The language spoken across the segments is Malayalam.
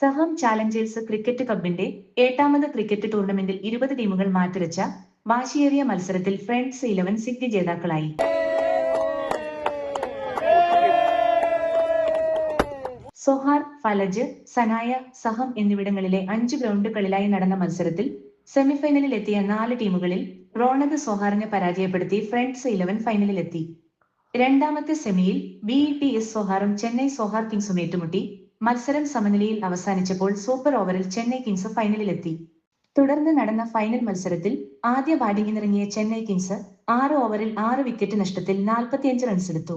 സഹം ചാലഞ്ചേഴ്സ് ക്രിക്കറ്റ് ക്ലബിന്റെ എട്ടാമത് ക്രിക്കറ്റ് ടൂർണമെന്റിൽ ഇരുപത് ടീമുകൾ മാറ്റുരച്ച വാശിയേറിയ മത്സരത്തിൽ ഫ്രണ്ട്സ് ഇലവൻ സിറ്റി ജേതാക്കളായി. സൊഹാർ ഫലജ് സനായ സഹം എന്നിവിടങ്ങളിലെ അഞ്ച് ഗ്രൗണ്ടുകളിലായി നടന്ന മത്സരത്തിൽ സെമിഫൈനലിൽ എത്തിയ നാല് ടീമുകളിൽ റോണക് സൊഹാറിനെ പരാജയപ്പെടുത്തി ഫ്രണ്ട്സ് ഇലവൻ ഫൈനലിലെത്തി. രണ്ടാമത്തെ സെമിയിൽ ബി ടി എസ് സൊഹാറും ചെന്നൈ സൊഹാർ കിങ്സും ഏറ്റുമുട്ടി. മത്സരം സമനിലയിൽ അവസാനിച്ചപ്പോൾ സൂപ്പർ ഓവറിൽ ചെന്നൈ കിങ്സ് ഫൈനലിലെത്തി തുടർന്ന് നടന്ന ഫൈനൽ മത്സരത്തിൽ ആദ്യ ബാറ്റിംഗിനിറങ്ങിയ ചെന്നൈ കിങ്സ് ആറ് ഓവറിൽ ആറ് വിക്കറ്റ് നഷ്ടത്തിൽ നാൽപ്പത്തിയഞ്ച് റൺസ് എടുത്തു.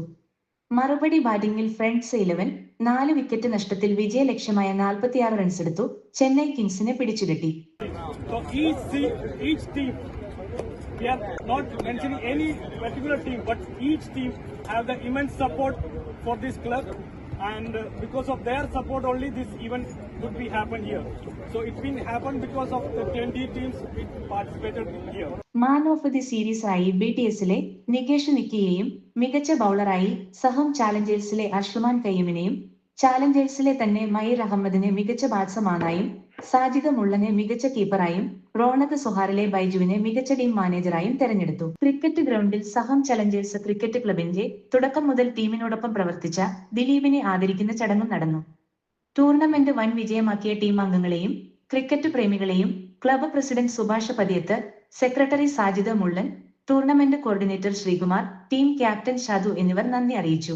മറുപടി ബാറ്റിംഗിൽ ഫ്രണ്ട്സ് ഇലവൻ നാല് വിക്കറ്റ് നഷ്ടത്തിൽ വിജയ ലക്ഷ്യമായ നാൽപ്പത്തിയാറ് റൺസ് എടുത്തു ചെന്നൈ കിങ്സിനെ പിടിച്ചുകെട്ടി. We are not mentioning and uh, because of their support only, this event could be happen here. So it's been happened because of the 20 teams which participated here. Man of the series B T എസിലെ നികേഷ് നിക്കിയെയും മികച്ച ബൗളറായി സഹം ചാലഞ്ചേഴ്സിലെ അഷ്മാൻ കയ്യമിനെയും ചാലഞ്ചേഴ്സിലെ തന്നെ മയിർ അഹമ്മദിനെ മികച്ച ബാറ്റ്സ്മാനായും സാജിദ മുള്ളനെ മികച്ച കീപ്പറായും റോണക് സുഹാറിലെ ബൈജുവിനെ മികച്ച ടീം മാനേജറായും തെരഞ്ഞെടുത്തു. ക്രിക്കറ്റ് ഗ്രൗണ്ടിൽ സഹം ചലഞ്ചേഴ്സ് ക്രിക്കറ്റ് ക്ലബിന്റെ തുടക്കം മുതൽ ടീമിനോടൊപ്പം പ്രവർത്തിച്ച ദിലീപിനെ ആദരിക്കുന്ന ചടങ്ങും നടന്നു. ടൂർണമെന്റ് വൻ വിജയമാക്കിയ ടീം അംഗങ്ങളെയും cricket പ്രേമികളെയും club president Subhash Pathiyath secretary Sajida Mullan tournament coordinator Sreekumar team captain Shadu എന്നിവർ നന്ദി അറിയിച്ചു.